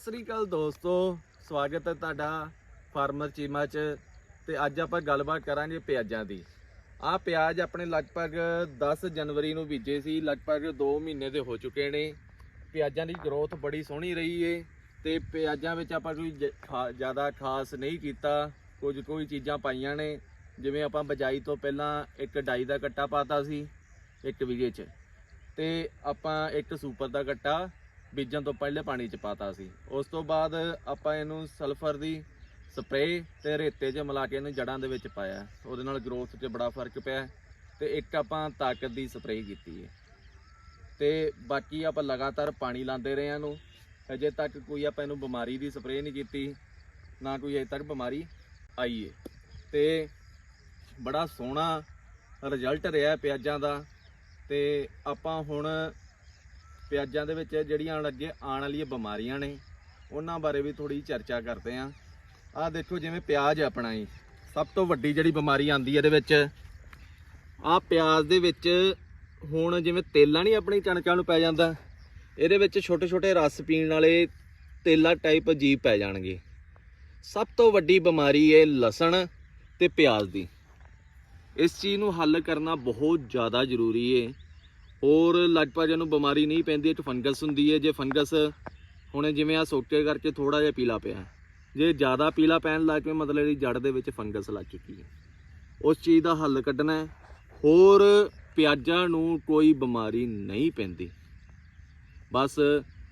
ਸਤਿ ਸ੍ਰੀ ਅਕਾਲ ਦੋਸਤੋ, ਸਵਾਗਤ ਹੈ ਤੁਹਾਡਾ ਫਾਰਮਰ ਚੀਮਾ ਚ ਤੇ ਅੱਜ ਆਪਾਂ ਗੱਲਬਾਤ ਕਰਾਂਗੇ ਪਿਆਜ਼ਾਂ ਦੀ। ਆਹ ਪਿਆਜ਼ ਆਪਣੇ ਲਗਭਗ 10 ਜਨਵਰੀ ਨੂੰ ਬੀਜੇ ਸੀ, ਲਗਭਗ 2 ਮਹੀਨੇ ਦੇ ਹੋ ਚੁੱਕੇ ਨੇ। ਪਿਆਜ਼ਾਂ ਦੀ ਗਰੋਥ ਬੜੀ ਸੋਹਣੀ ਰਹੀ ਏ ਤੇ ਪਿਆਜ਼ਾਂ ਵਿੱਚ ਆਪਾਂ ਕੋਈ ਜ- ਖਾ- ਜ਼ਿਆਦਾ ਖਾਸ ਨਹੀਂ ਕੀਤਾ। ਕੁਝ ਕੋਈ ਚੀਜ਼ਾਂ ਪਾਈਆਂ ਨੇ, ਜਿਵੇਂ ਆਪਾਂ ਬਜਾਈ ਤੋਂ ਪਹਿਲਾਂ ਇੱਕ ਡਾਈ ਦਾ ਕੱਟਾ ਪਾਤਾ ਸੀ, ਇੱਕ ਵਿਗੇ 'ਚ। ਤੇ ਆਪਾਂ ਇੱਕ ਸੁਪਰ ਦਾ ਕੱਟਾ ਬੀਜਣ ਤੋਂ ਪਹਿਲੇ ਪਾਣੀ 'ਚ ਪਾਤਾ ਸੀ। ਉਸ ਤੋਂ ਬਾਅਦ ਆਪਾਂ ਇਹਨੂੰ ਸਲਫਰ ਦੀ ਸਪਰੇਅ ਤੇ ਰੇਤੇ 'ਚ ਮਿਲਾ ਕੇ ਇਹਨੂੰ ਜੜਾਂ ਦੇ ਵਿੱਚ ਪਾਇਆ। ਉਹਦੇ ਨਾਲ ਗਰੋਥ 'ਚ ਬੜਾ ਫ਼ਰਕ ਪਿਆ ਤੇ ਇੱਕ ਆਪਾਂ ਤਾਕਤ ਦੀ ਸਪਰੇਅ ਕੀਤੀ ਹੈ। ਤੇ ਬਾਕੀ ਆਪਾਂ ਲਗਾਤਾਰ ਪਾਣੀ ਲਾਉਂਦੇ ਰਹੇ ਹਾਂ ਇਹਨੂੰ। ਅਜੇ ਤੱਕ ਕੋਈ ਆਪਾਂ ਇਹਨੂੰ ਬਿਮਾਰੀ ਦੀ ਸਪਰੇਅ ਨਹੀਂ ਕੀਤੀ, ਨਾ ਕੋਈ ਅਜੇ ਤੱਕ ਬਿਮਾਰੀ ਆਈ ਹੈ। ਤੇ ਬੜਾ ਸੋਹਣਾ ਰਿਜ਼ਲਟ ਰਿਹਾ ਪਿਆਜ਼ਾਂ ਦਾ। ਤੇ ਆਪਾਂ ਹੁਣ ਪਿਆਜ਼ਾਂ ਦੇ ਵਿੱਚ ਜਿਹੜੀਆਂ ਅੱਗੇ ਆਉਣ ਵਾਲੀਆਂ ਬਿਮਾਰੀਆਂ ਨੇ, ਉਹਨਾਂ ਬਾਰੇ ਵੀ ਥੋੜੀ ਚਰਚਾ ਕਰਦੇ ਆਂ। ਆਹ ਦੇਖੋ ਜਿਵੇਂ ਪਿਆਜ਼ ਆਪਣਾ ਹੀ ਸਭ ਤੋਂ ਵੱਡੀ ਜਿਹੜੀ ਬਿਮਾਰੀ ਆਂਦੀ ਇਹਦੇ ਵਿੱਚ। ਆਹ ਪਿਆਜ਼ ਦੇ ਵਿੱਚ ਹੁਣ ਜਿਵੇਂ ਤੇਲਾ ਨਹੀਂ ਆਪਣੀ ਕਣਕਾਂ ਨੂੰ ਪੈ ਜਾਂਦਾ, ਇਹਦੇ ਵਿੱਚ ਛੋਟੇ ਛੋਟੇ ਰਸ ਪੀਣ ਵਾਲੇ ਤੇਲਾ ਟਾਈਪ ਜੀਵ ਪੈ ਜਾਣਗੇ। ਸਭ ਤੋਂ ਵੱਡੀ ਬਿਮਾਰੀ ਹੈ ਲਸਣ ਤੇ ਪਿਆਜ਼ ਦੀ। ਇਸ ਚੀਜ਼ ਨੂੰ ਹੱਲ ਕਰਨਾ ਬਹੁਤ ਜ਼ਿਆਦਾ ਜ਼ਰੂਰੀ ਹੈ ਔਰ ਲਗਭਗ ਇਹਨੂੰ ਬਿਮਾਰੀ ਨਹੀਂ ਪੈਂਦੀ ਇੱਕ ਫੰਗਸ ਹੁੰਦੀ ਹੈ। ਜੇ ਫੰਗਸ ਹੁਣ ਜਿਵੇਂ ਆ ਸੋਕੇ ਕਰਕੇ ਥੋੜਾ ਜਿਹਾ ਪੀਲਾ ਪਿਆ ਜੇ ਜ਼ਿਆਦਾ ਪੀਲਾ ਪੈਣ ਲੱਗ ਪਏ, ਮਤਲਬ ਇਹਦੀ ਜੜ ਦੇ ਵਿੱਚ ਫੰਗਸ ਲੱਗ ਚੁੱਕੀ ਹੈ। ਉਸ ਚੀਜ਼ ਦਾ ਹੱਲ ਕੱਢਣਾ ਹੈ। ਹੋਰ ਪਿਆਜ਼ਾਂ ਨੂੰ ਕੋਈ ਬਿਮਾਰੀ ਨਹੀਂ ਪੈਂਦੀ। ਬਸ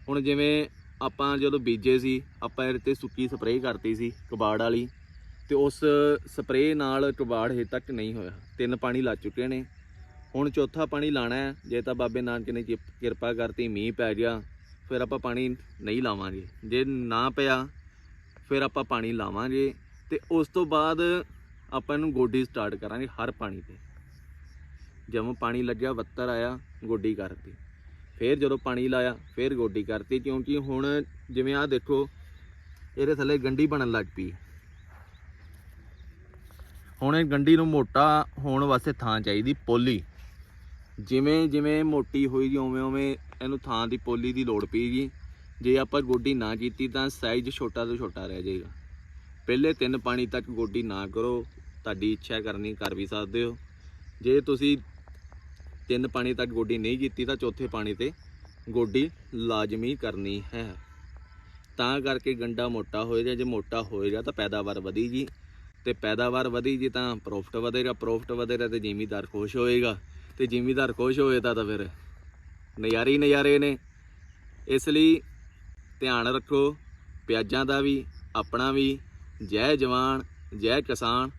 ਹੁਣ ਜਿਵੇਂ ਆਪਾਂ ਜਦੋਂ ਬੀਜੇ ਸੀ, ਆਪਾਂ ਇਹਦੇ ਤੇ ਸੁੱਕੀ ਸਪਰੇਅ ਕਰਤੀ ਸੀ ਕਬਾੜ ਵਾਲੀ ਤੇ ਉਸ ਸਪਰੇਅ ਨਾਲ ਕਬਾੜ ਹੇ ਤੱਕ ਨਹੀਂ ਹੋਇਆ। ਤਿੰਨ ਪਾਣੀ ਲੱਗ ਚੁੱਕੇ ਨੇ। ਹੁਣ ਚੌਥਾ ਪਾਣੀ ਲਾਣਾ ਹੈ। ਜੇ ਤਾਂ ਬਾਬੇ ਨਾਨਕ ਨੇ ਕਿਪ- ਕਿਰਪਾ ਕਰਤੀ, ਮੀਂਹ ਪੈ ਗਿਆ, ਫਿਰ ਆਪਾਂ ਪਾਣੀ ਨਹੀਂ ਲਾਵਾਂਗੇ। ਜੇ ਨਾ ਪਿਆ, ਫਿਰ ਆਪਾਂ ਪਾਣੀ ਲਾਵਾਂਗੇ ਤੇ ਉਸ ਤੋਂ ਬਾਅਦ ਆਪਾਂ ਇਹਨੂੰ ਗੋਡੀ ਸਟਾਰਟ ਕਰਾਂਗੇ ਹਰ ਪਾਣੀ ਤੇ। ਜਦੋਂ ਪਾਣੀ ਲੱਗਿਆ, ਵੱਤਰ ਆਇਆ, ਗੋਡੀ ਕਰਤੀ। ਫਿਰ ਜਦੋਂ ਪਾਣੀ ਲਾਇਆ, ਫਿਰ ਗੋਡੀ ਕਰਤੀ, ਕਿਉਂਕਿ ਹੁਣ ਜਿਵੇਂ ਆਹ ਦੇਖੋ, ਇਹਦੇ ਥੱਲੇ ਗੰਡੀ ਬਣਨ ਲੱਗ ਪਈ। ਹੁਣ ਇਹ ਗੰਡੀ ਨੂੰ ਮੋਟਾ ਹੋਣ ਵਾਸਤੇ ਥਾਂ ਚਾਹੀਦੀ ਪੋਲੀ। ਜਿਵੇਂ ਜਿਵੇਂ ਮੋਟੀ ਹੋਈ ਉਵੇਂ ਉਵੇਂ ਇਹਨੂੰ ਥਾਂ ਦੀ ਪੋਲੀ ਦੀ ਲੋੜ ਪਈਗੀ ਜੇ। ਆਪਾਂ ਗੋਡੀ ਨਾ ਕੀਤੀ ਤਾਂ ਸਾਈਜ਼ ਛੋਟਾ ਤੋਂ ਛੋਟਾ ਰਹਿ ਜਾਏਗਾ। ਪਹਿਲੇ ਤਿੰਨ ਪਾਣੀ ਤੱਕ ਗੋਡੀ ਨਾ ਕਰੋ। ਤੁਹਾਡੀ ਇੱਛਾ ਕਰਨੀ, ਕਰ ਵੀ ਸਕਦੇ ਹੋ। ਜੇ ਤੁਸੀਂ ਤਿੰਨ ਪਾਣੀ ਤੱਕ ਗੋਡੀ ਨਹੀਂ ਕੀਤੀ ਤਾਂ ਚੌਥੇ ਪਾਣੀ ਤੇ ਗੋਡੀ ਲਾਜ਼ਮੀ ਕਰਨੀ ਹੈ। ਤਾਂ ਕਰਕੇ ਗੰਡਾ ਮੋਟਾ ਹੋਏਗਾ। ਜੇ ਮੋਟਾ ਹੋਏਗਾ ਤਾਂ ਪੈਦਾਵਾਰ ਵਧੇਗੀ ਤੇ ਪੈਦਾਵਾਰ ਵਧੀ ਜੀ ਤਾਂ ਪ੍ਰੋਫਿਟ ਵਧੇਗਾ। ਪ੍ਰੋਫਿਟ ਵਧੇਗਾ ਤੇ ਜ਼ਿਮੀਦਾਰ ਖੁਸ਼ ਹੋਏਗਾ। ਤੇ ਜ਼ਿਮੀਦਾਰ ਖੁਸ਼ ਹੋਏਗਾ ਤਾਂ ਫਿਰ ਨਜ਼ਾਰੇ ਹੀ ਨਜ਼ਾਰੇ ਨੇ। ਇਸ ਲਈ ਧਿਆਨ ਰੱਖੋ, ਪਿਆਜ਼ਾਂ ਦਾ ਵੀ, ਆਪਣਾ ਵੀ, ਜੈ ਜਵਾਨ, ਜੈ ਕਿਸਾਨ।